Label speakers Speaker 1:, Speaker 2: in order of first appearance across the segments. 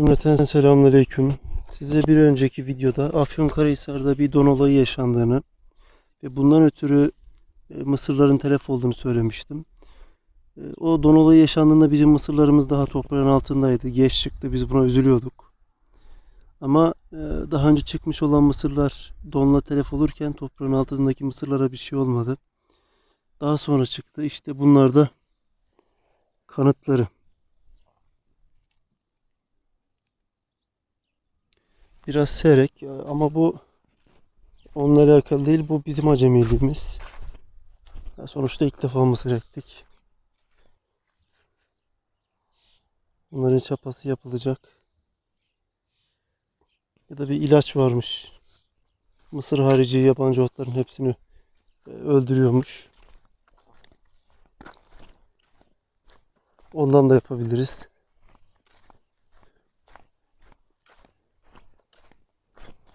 Speaker 1: Cümleten selamünaleyküm. Size bir önceki videoda Afyonkarahisar'da bir don olayı yaşandığını ve bundan ötürü e, mısırların telef olduğunu söylemiştim. E, O don olayı yaşandığında bizim mısırlarımız daha toprağın altındaydı. Geç çıktı. Biz buna üzülüyorduk. Ama e, daha önce çıkmış olan mısırlar donla telef olurken toprağın altındaki mısırlara bir şey olmadı. Daha sonra çıktı. İşte bunlar da kanıtları. Biraz seyrek ama bu onunla alakalı değil. Bu bizim acemiliğimiz. Sonuçta ilk defa mısır ektik. Bunların çapası yapılacak. Ya da bir ilaç varmış. Mısır harici yabancı otların hepsini e, öldürüyormuş. Ondan da yapabiliriz.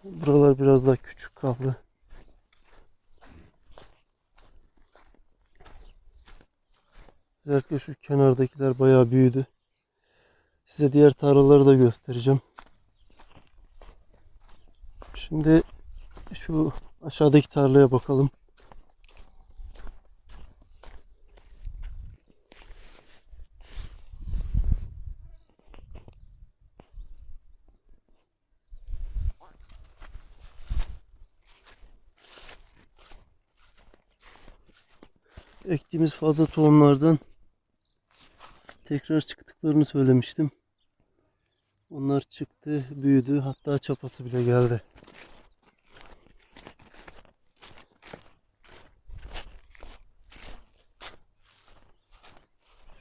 Speaker 1: Buralar biraz daha küçük kaldı. Özellikle şu kenardakiler bayağı büyüdü. Size diğer tarlaları da göstereceğim. Şimdi şu aşağıdaki tarlaya bakalım. Ektiğimiz fazla tohumlardan tekrar çıktıklarını söylemiştim. Onlar çıktı, büyüdü, hatta çapası bile geldi.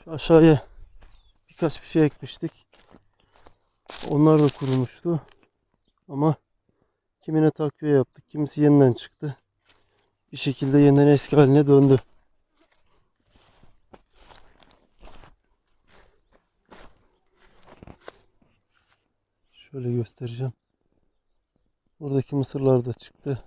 Speaker 1: Şu aşağıya birkaç bir şey ekmiştik. Onlar da kurumuştu. Ama kimine takviye yaptık, kimisi yeniden çıktı. Bir şekilde yeniden eski haline döndü. Şöyle göstereceğim. Buradaki mısırlar da çıktı.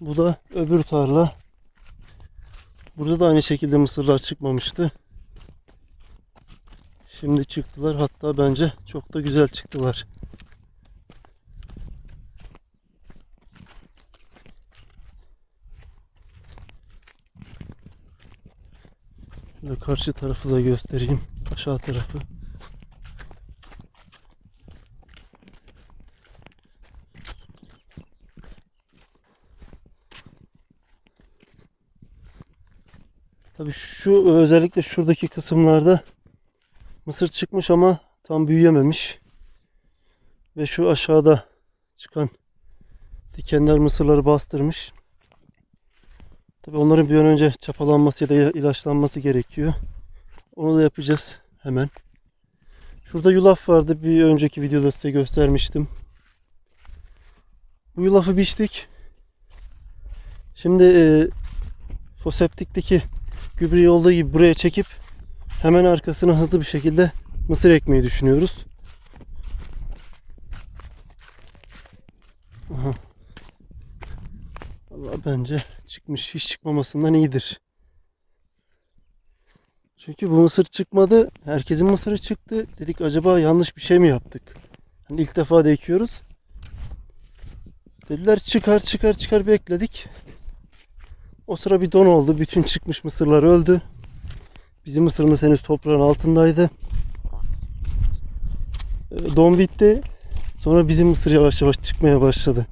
Speaker 1: Bu da öbür tarla. Burada da aynı şekilde mısırlar çıkmamıştı. Şimdi çıktılar. Hatta bence çok da güzel çıktılar. Şöyle karşı tarafı da göstereyim. Aşağı tarafı. Tabii şu özellikle şuradaki kısımlarda mısır çıkmış ama tam büyüyememiş. Ve şu aşağıda çıkan dikenler mısırları bastırmış. Tabii onların bir an önce çapalanması ya da ilaçlanması gerekiyor. Onu da yapacağız hemen. Şurada yulaf vardı. Bir önceki videoda size göstermiştim. Bu yulafı biçtik. Şimdi e, foseptikteki gübreyi olduğu gibi buraya çekip hemen arkasına hızlı bir şekilde mısır ekmeyi düşünüyoruz. Aha. Allah bence çıkmış hiç çıkmamasından iyidir. Çünkü bu mısır çıkmadı. Herkesin mısırı çıktı. Dedik acaba yanlış bir şey mi yaptık? Hani ilk defa da ekiyoruz. Dediler çıkar çıkar çıkar bekledik. O sıra bir don oldu. Bütün çıkmış mısırlar öldü. Bizim mısırımız henüz toprağın altındaydı. Ee, Don bitti. Sonra bizim mısır yavaş yavaş çıkmaya başladı.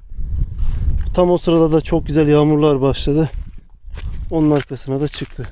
Speaker 1: Tam o sırada da çok güzel yağmurlar başladı. Onun arkasına da çıktı.